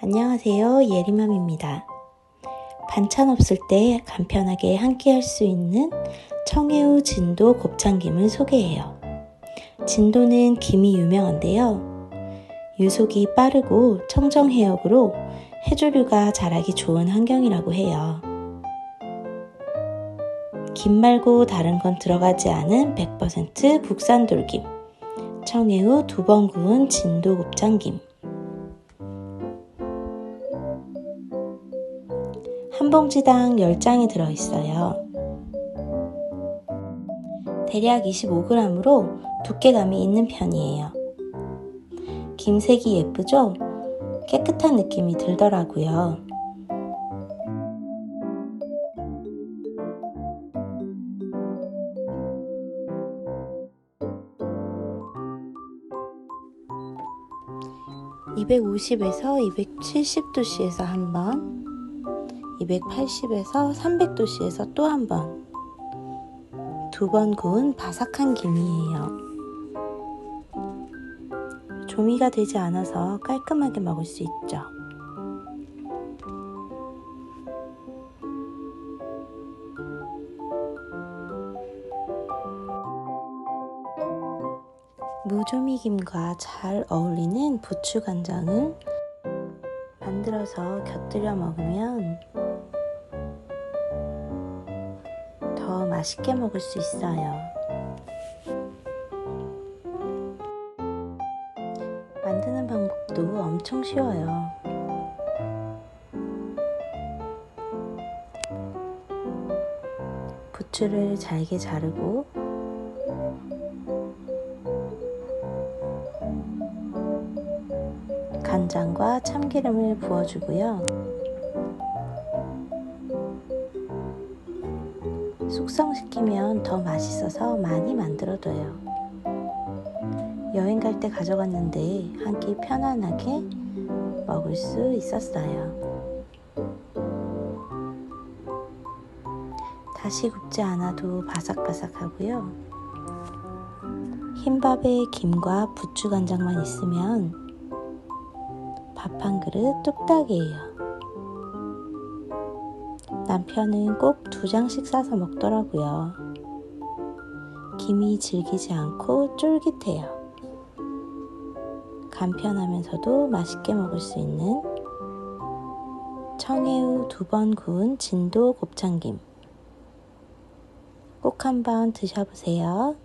안녕하세요. 예리맘입니다. 반찬 없을 때 간편하게 한끼할수 있는 청해우 진도 곱창김을 소개해요. 진도는 김이 유명한데요. 유속이 빠르고 청정 해역으로 해조류가 자라기 좋은 환경이라고 해요. 김 말고 다른 건 들어가지 않은 100% 국산 돌김. 청해우 두 번 구운 진도 곱창김. 한 봉지당 10장이 들어있어요. 대략 25g으로 두께감이 있는 편이에요. 김색이 예쁘죠? 깨끗한 느낌이 들더라고요. (250에서 270도씨에서) 한 번, 280에서 300도씨에서 또 한 번. 두 번 구운 바삭한 김이에요. 조미가 되지 않아서 깔끔하게 먹을 수 있죠. 무조미김과 잘 어울리는 부추 간장을 만들어서 곁들여 먹으면 더 맛있게 먹을 수 있어요. 만드는 방법도 엄청 쉬워요. 부추를 잘게 자르고 간장과 참기름을 부어주고요. 숙성시키면 더 맛있어서 많이 만들어둬요. 여행 갈 때 가져갔는데 한 끼 편안하게 먹을 수 있었어요. 다시 굽지 않아도 바삭바삭하고요. 흰밥에 김과 부추 간장만 있으면 밥 한 그릇 뚝딱이에요. 남편은 꼭 두 장씩 싸서 먹더라고요. 김이 질기지 않고 쫄깃해요. 간편하면서도 맛있게 먹을 수 있는 청해우 두 번 구운 진도 곱창김. 꼭 한번 드셔보세요.